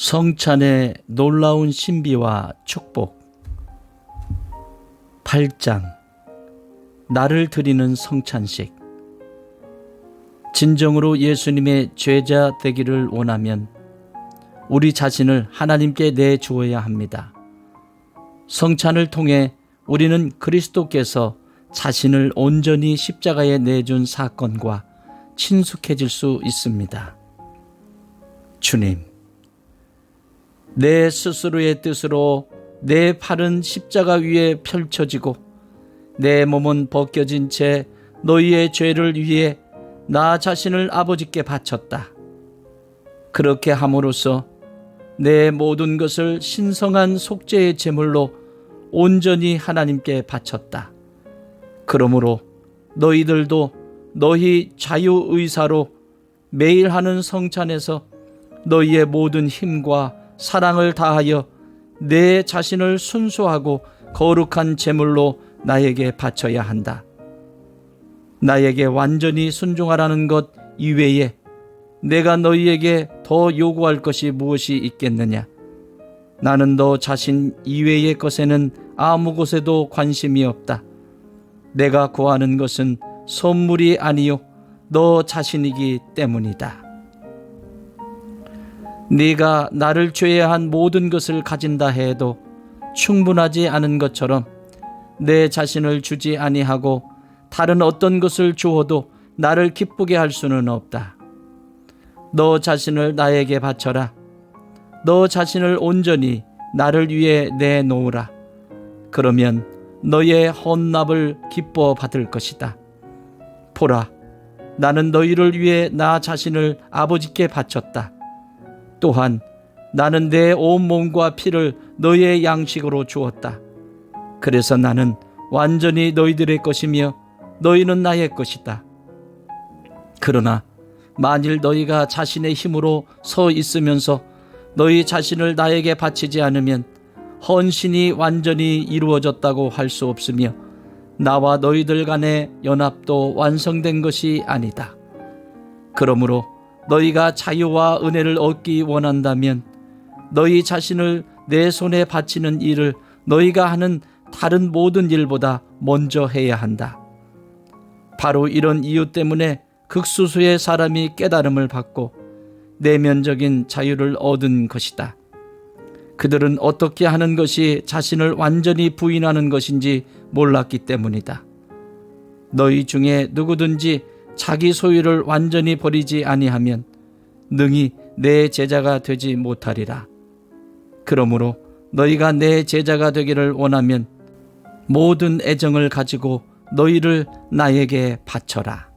성찬의 놀라운 신비와 축복 8장 나를 드리는 성찬식 진정으로 예수님의 죄자 되기를 원하면 우리 자신을 하나님께 내주어야 합니다. 성찬을 통해 우리는 그리스도께서 자신을 온전히 십자가에 내준 사건과 친숙해질 수 있습니다. 주님, 내 스스로의 뜻으로 내 팔은 십자가 위에 펼쳐지고 내 몸은 벗겨진 채 너희의 죄를 위해 나 자신을 아버지께 바쳤다. 그렇게 함으로써 내 모든 것을 신성한 속죄의 제물로 온전히 하나님께 바쳤다. 그러므로 너희들도 너희 자유의사로 매일 하는 성찬에서 너희의 모든 힘과 사랑을 다하여 내 자신을 순수하고 거룩한 제물로 나에게 바쳐야 한다. 나에게 완전히 순종하라는 것 이외에 내가 너희에게 더 요구할 것이 무엇이 있겠느냐? 나는 너 자신 이외의 것에는 아무 곳에도 관심이 없다. 내가 구하는 것은 선물이 아니요 너 자신이기 때문이다. 네가 나를 죄해한 모든 것을 가진다 해도 충분하지 않은 것처럼 내 자신을 주지 아니하고 다른 어떤 것을 주어도 나를 기쁘게 할 수는 없다. 너 자신을 나에게 바쳐라. 너 자신을 온전히 나를 위해 내놓으라. 그러면 너의 헌납을 기뻐 받을 것이다. 보라, 나는 너희를 위해 나 자신을 아버지께 바쳤다. 또한 나는 내 온몸과 피를 너의 양식으로 주었다. 그래서 나는 완전히 너희들의 것이며 너희는 나의 것이다. 그러나 만일 너희가 자신의 힘으로 서 있으면서 너희 자신을 나에게 바치지 않으면 헌신이 완전히 이루어졌다고 할 수 없으며 나와 너희들 간의 연합도 완성된 것이 아니다. 그러므로 너희가 자유와 은혜를 얻기 원한다면 너희 자신을 내 손에 바치는 일을 너희가 하는 다른 모든 일보다 먼저 해야 한다. 바로 이런 이유 때문에 극수수의 사람이 깨달음을 받고 내면적인 자유를 얻은 것이다. 그들은 어떻게 하는 것이 자신을 완전히 부인하는 것인지 몰랐기 때문이다. 너희 중에 누구든지 자기 소유를 완전히 버리지 아니하면 능히 내 제자가 되지 못하리라. 그러므로 너희가 내 제자가 되기를 원하면 모든 애정을 가지고 너희를 나에게 바쳐라.